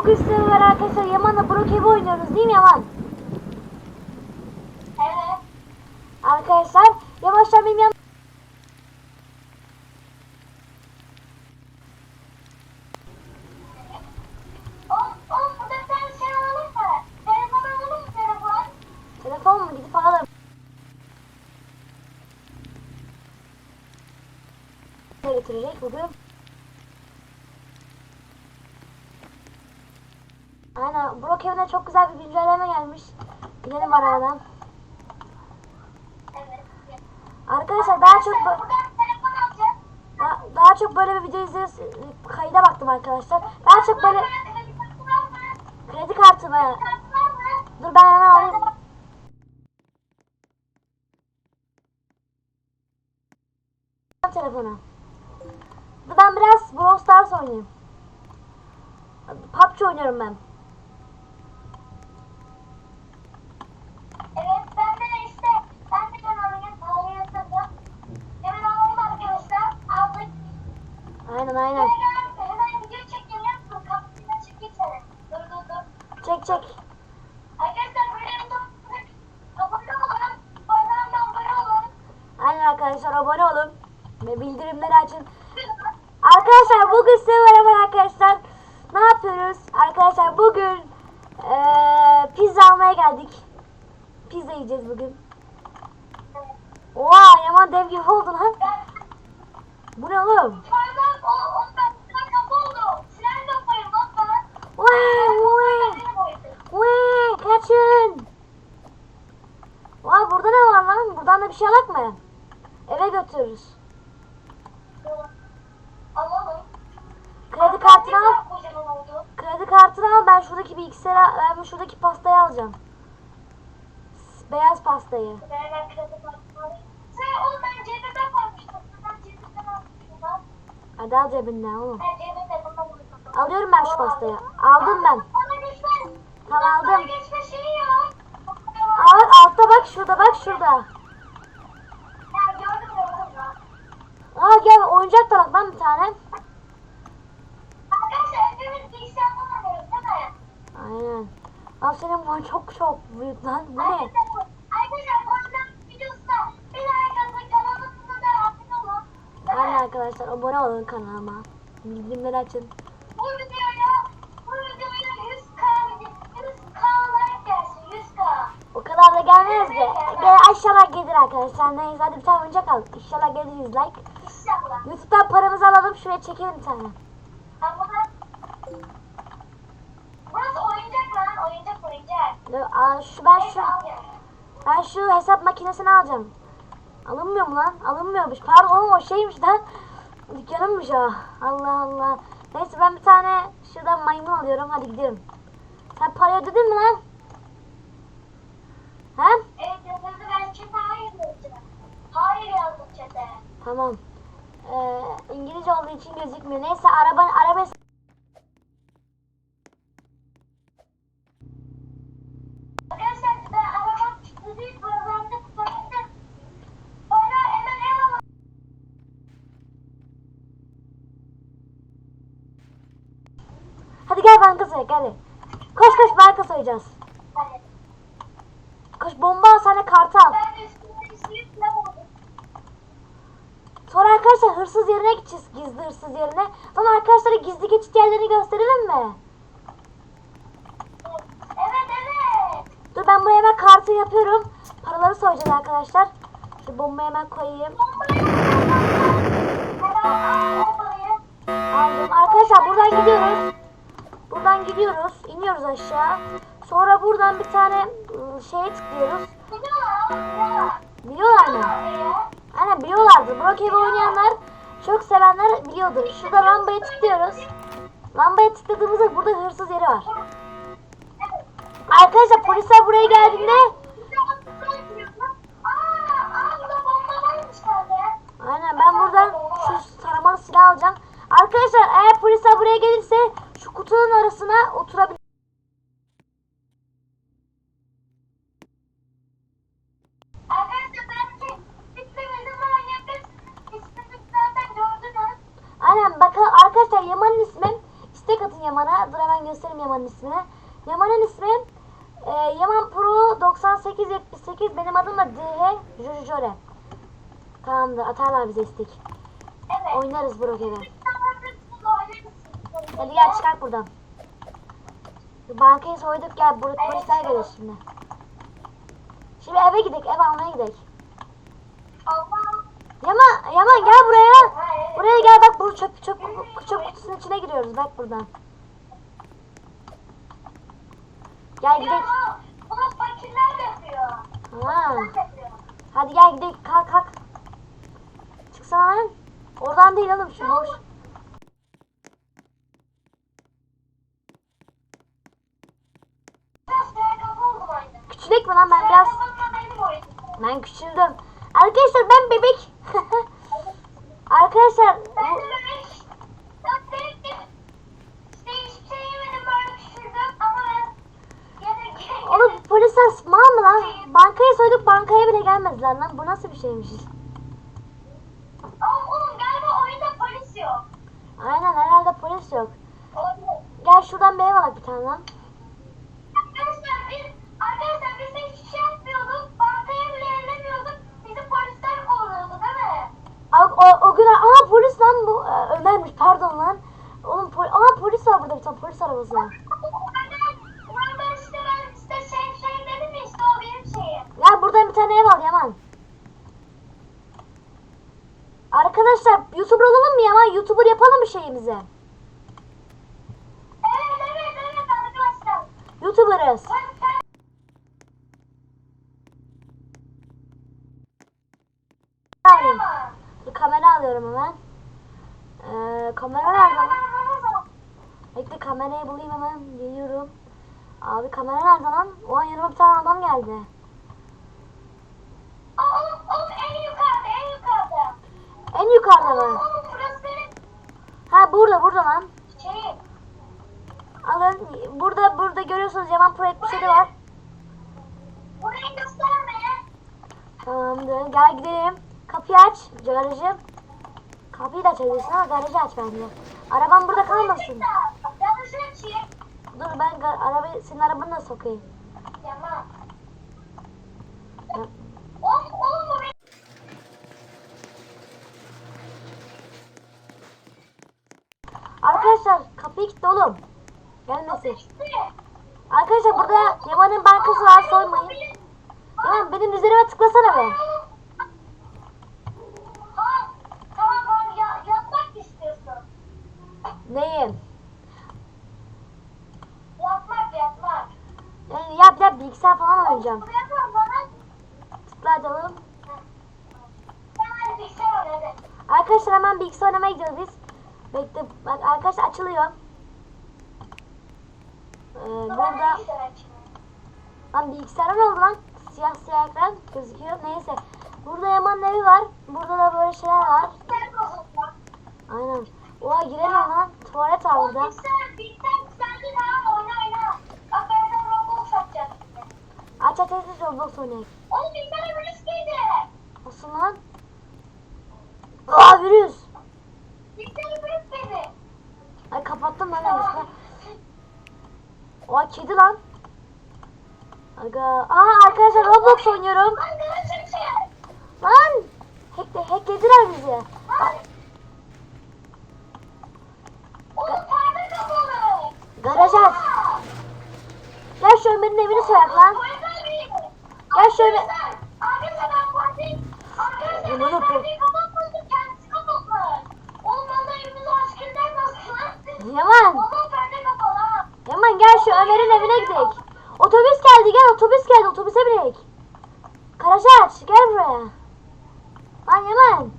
bugün sizlerle arkadaşlar Yaman'la Brokev oynuyoruz değil mi Yaman? Evet. Arkadaşlar yavaştan benim yan... Oğlum, oğlum burada bir tane şey? Telefon mu gidip alalım. Getirecek bugün? Aynen Brokev'ine çok güzel bir güncelleme gelmiş. Gidelim arabadan. Evet. Arkadaşlar daha çok daha, daha çok böyle bir video izleriz. Kayda baktım arkadaşlar. Daha çok böyle Kredi kartı mı? Dur ben hemen alayım. telefonu. Ben biraz Brawl Stars oynayayım. PUBG oynuyorum ben. Evet ben de işte ben de kanalımın parayı yatırdım. Hemen alalım arkadaşlar. Aldık. Aynen aynen. Hemen, hemen video çekelim. Dur kapısına çekeyim seni. Dur dur dur. Çek çek. Arkadaşlar böyle yapalım. Abone olun. Bana abone olun. Aynen arkadaşlar abone olun. Ve bildirimleri açın. Arkadaşlar bugün size merhaba arkadaşlar. Ne yapıyoruz? Arkadaşlar bugün eee pizza almaya geldik. Pizza yiyeceğiz bugün. Oha Yaman dev gibi oldu lan. Ben Bu ne oğlum? Vay kaçın. Vay burada ne var lan? Buradan da bir şey alak mı? Alalım. Kredi kartını al. Kredi kartını al. Ben şuradaki bilgisayara, ben şuradaki pastayı alacağım. Beyaz pastayı. Ben kredi ben cebime koymuştum. Ben cebimden. Hadi al cebinden oğlum. Alıyorum ben şu pastayı. Aldım ben. Tamam aldım. Al, altta bak şurada bak şurada. Ya gördüm gördüm ya. Aa gel oyuncak da bak lan bir tane. Aynen. Lan senin boyun çok çok büyük lan. Bu ne? Arkadaşlar bu- Arkadaşlar bu oyunun videosuna bir like atın kanalımıza da abone olun. Değil mi? Aynen arkadaşlar abone olun kanalıma. Bildirimleri açın. Bu videoya bu videoya 100k video- 100k like gelsin 100k. O kadar da gelmez de. Gel aşağıya gelir arkadaşlar. Neyse hadi bir tane oyuncak al. İnşallah gelir 100 like. Youtube'dan paramızı alalım. Şuraya çekelim bir tane. Burası oyuncak lan oyuncak oyuncak. Dur, aa, şu ben şu ben şu hesap makinesini alacağım. Alınmıyor mu lan? Alınmıyormuş. Pardon o şeymiş lan. Dükkanımmış o. Allah Allah. Neyse ben bir tane şuradan maymun alıyorum. Hadi gidelim. Sen parayı ödedin mi lan? He? Evet yazıldı ben çete hayır yazacağım. Hayır yazdım çete. Tamam. Ee, İngilizce olduğu için gözükmüyor. Neyse araba araba. Hadi gel banka soyak hadi. Koş koş banka soyacağız. Koş bomba al sana kartı al. Ben üstüne üstüne silah oldum. Sonra arkadaşlar hırsız yerine gideceğiz. Gizli hırsız yerine. Sonra arkadaşlara gizli geçit yerlerini gösterelim mi? Evet evet. Dur ben buraya hemen kartı yapıyorum. Paraları soyacağız arkadaşlar. Şu bombayı hemen koyayım. Aldım. Arkadaşlar buradan gidiyoruz. Buradan gidiyoruz. iniyoruz aşağı. Sonra buradan bir tane ıı, şeye tıklıyoruz. Biliyorlar mı? Aynen biliyorlardı. Brokev oynayanlar çok sevenler biliyordur. Şurada lambaya tıklıyoruz. Lambaya tıkladığımızda burada hırsız yeri var. Arkadaşlar polisler buraya geldiğinde aynen ben buradan şu taramalı silah alacağım. Arkadaşlar eğer polisler buraya gelirse şu kutunun arasına oturabilir. Aynen bakın arkadaşlar Yaman'ın ismi istek like atın Yaman'a. Dur hemen göstereyim Yaman'ın ismini. Yaman'ın ismi e, Yaman Pro 9878. Benim adım da DH Jojore. Tamamdır atarlar bize istek. Evet. Oynarız Burak eve. Hadi gel çıkart buradan. Bankayı soyduk gel Burak polisler gelir şimdi. Şimdi eve gidelim ev almaya gidelim. Yaman, Yaman gel buraya. Buraya gel bak bu çöp çöp çöp kutusunun içine giriyoruz bak buradan. Gel gidelim. bu, bunu fakirler yapıyor. Ha. Hadi gel gidelim kalk kalk. Çıksana lan. Oradan değil oğlum şu boş. Küçülük mü lan ben biraz. Ben küçüldüm. Arkadaşlar ben bebek. Arkadaşlar. Ben bebek de- İşte hiçbir şey yemedim böyle küçüldüm ama ben yemek oğlum polisler mal mı lan? Bankayı soyduk bankaya bile gelmediler lan. Bu nasıl bir şeymiş? Oğlum, oğlum galiba oyunda polis yok. Aynen herhalde polis yok. Olabilir. Gel şuradan ev alak bir tane lan. Arkadaşlar biz, arkadaşlar biz hiçbir şey yapmıyorduk. Bankaya bile ellemiyorduk. Bizi polisler kovalıyordu değil mi? O, o, o gün aa polis lan bu Ee, Ömer'miş pardon lan. Oğlum pol aa polis var burada bir tane polis arabası. Normal Ev al Yaman. Arkadaşlar YouTuber olalım mı Yaman? YouTuber yapalım mı şeyimizi? Evet evet evet arkadaşlar. YouTuber'ız. Alayım. Dur, kamera alıyorum hemen. Ee, kamera nerede? Bekle kamerayı bulayım hemen. Geliyorum. Abi kamera nerede lan? O an yanıma bir tane adam geldi. Benim Ha burada burada lan. şeyim. Alın. Burada burada görüyorsunuz Yaman Pro 77 var. Burayı gösterme. Tamamdır. Gel gidelim. Kapıyı aç. Garajı. Kapıyı da açabilirsin ama garajı aç bence. Araban burada kalmasın. Yanlış açayım. Dur ben arabayı senin arabanı da sokayım. Tamam. Ya- Oğlum oğlum bu benim. Kilitli oğlum. Gelmesin. Arkadaşlar burada Yaman'ın bankası var soymayın. Yaman benim üzerime tıklasana be. Ya, yapmak? Yapmak. Yani yap yap bilgisayar falan oynayacağım. Tıkla hadi. Arkadaşlar hemen bilgisayar oynamaya gidiyoruz biz. Bekle bak arkadaşlar açılıyor. Ee, Ben burada lan bilgisayar ne oldu lan? Siyah siyah ekran gözüküyor. Neyse. Burada Yaman'ın evi var. Burada da böyle şeyler var. Aynen. Oha giremiyorum lan. Tuvalet var burada. ben. Aç aç aç Roblox oynayalım. Oğlum bilgisayara lan? Aa virüs. Ay kapattım lan virüsü. Oha kedi lan. Aga. Aa arkadaşlar Roblox oynuyorum. Lan çıkıyor? Lan. Hack, hacklediler bizi. Lan. Oğlum perde kapalı. Garaj aç. Gel şu Ömer'in evini soyak lan. Gel şöyle. Arkadaşlar ben parti. Arkadaşlar Ne ben yapıyor? partiyi kapatmadım. Kendisi kapatmış. Oğlum valla evimizi aşkından nasıl lan? Yaman. Valla perde kapalı ha. Yaman gel şu Ömer'in evine gidelim. Otobüs geldi gel otobüs geldi otobüse binek. Aç gel buraya. Lan Yaman.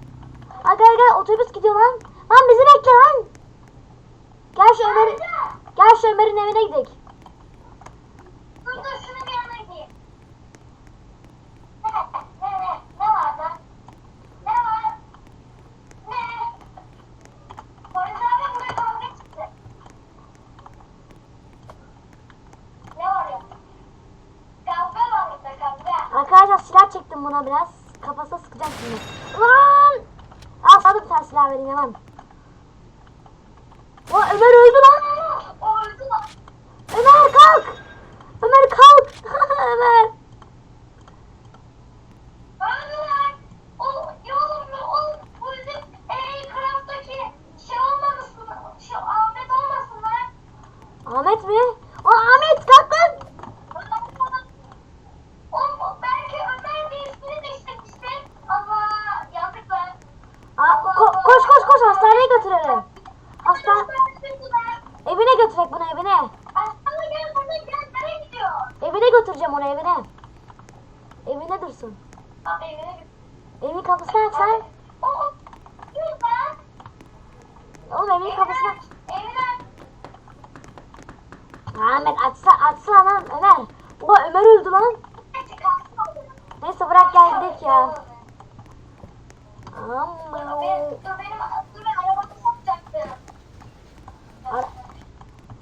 Ha gel gel otobüs gidiyor lan. Lan bizi bekle lan. Gel şu Ömer'in gel şu evine gidelim. çektim buna biraz. Kafasına sıkacağım şimdi. Lan! Al sana bir tane silah vereyim hemen. O Ömer öldü lan. O öldü lan. Ömer kalk. Ömer kalk. Ömer. Ahmet mi? Evin kapısını aç. Ahmet açsa açsa lan Ömer. Oha Ömer öldü lan. Neyse bırak gel gidelim ya. Amma.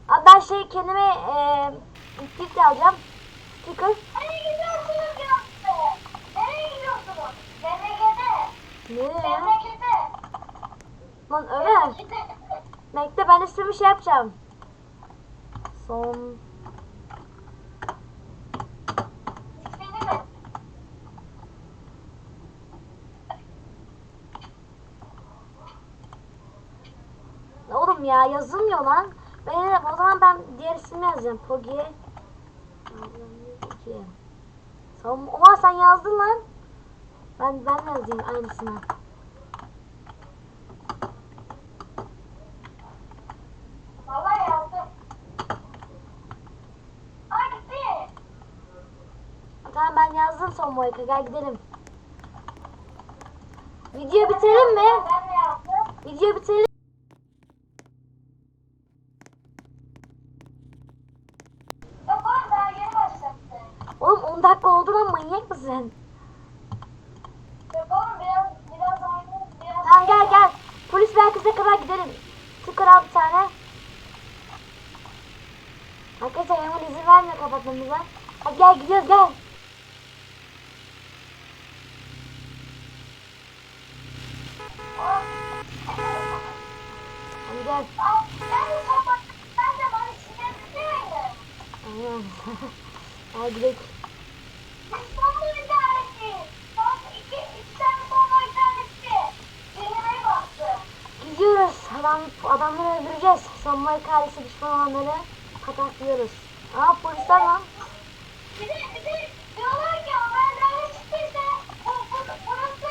Abi ben şey kendime eee stick alacağım. Sticker. Nereye gidiyorsunuz ya? Nereye gidiyorsunuz? Memlekete. Ne? Memlekete. Lan Ömer. Bekle ben üstüme bir şey yapacağım. Son. Mi? Oğlum ya yazılmıyor lan. Ben o zaman ben diğer ismi yazacağım. Pogi. Oha sen yazdın lan. Ben ben yazayım aynısını. Vallahi yazdım. Aa gitti. Tamam ben boyka gel gidelim. Video bitirelim mi? Video bitirelim. Oğlum daha yeni başlattı. Oğlum 10 dakika oldu lan manyak mısın? Yok biraz biraz aynı biraz. Gel gel. Polis merkezine kadar gidelim. Tıkır al bir tane. Arkadaşlar hemen izin vermiyor kapatmamıza. Hadi gel gidiyoruz gel. İdaresi. Dinlemeye baktı. Gidiyoruz. Adam, adamları öldüreceğiz. Sonbay ailesi düşman olanları pataklıyoruz. Aa polisler lan. Bir de, bir de diyorlar ki haberlere çıktıysa bu, bu, burası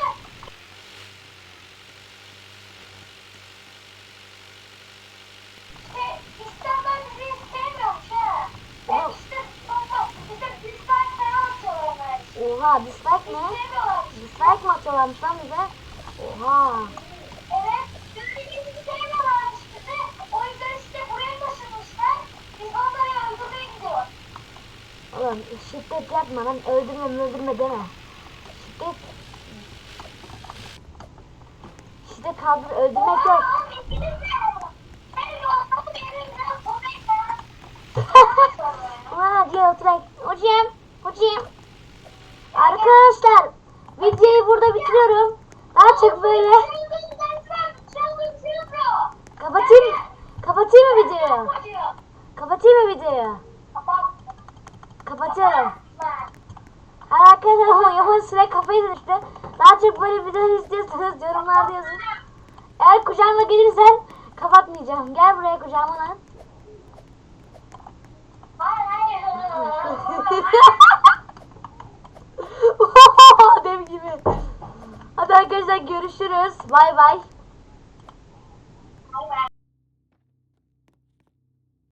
işte İstanbul bizi istemiyormuş ha. Hep işte sonra bize dislike falan atıyorlar. Oha dislike ne? Dislike mi atıyorlarmış lan bize? Oha. Evet. Böyle bizi sevmiyorlarmış bizi. O yüzden işte buraya taşınmışlar. Biz onları öldürmeye gidiyoruz. Oğlum şiddet yapma lan. Öldürme öldürme deme. Şiddet. Şiddet kaldır öldürmek yok. Ulan hadi gel oturak. Hocam. Hocam. Arkadaşlar videoyu burada bitiriyorum. Daha çok böyle. Kapatayım. Kapatayım mı videoyu? Kapatayım mı videoyu? Arkadaşlar ama yapın süre kafayı düştü. Daha çok böyle videolar istiyorsanız yorumlarda yazın. Eğer kucağıma gelirsen kapatmayacağım. Gel buraya kucağıma lan. Dev gibi. Hadi arkadaşlar görüşürüz. Bay bay.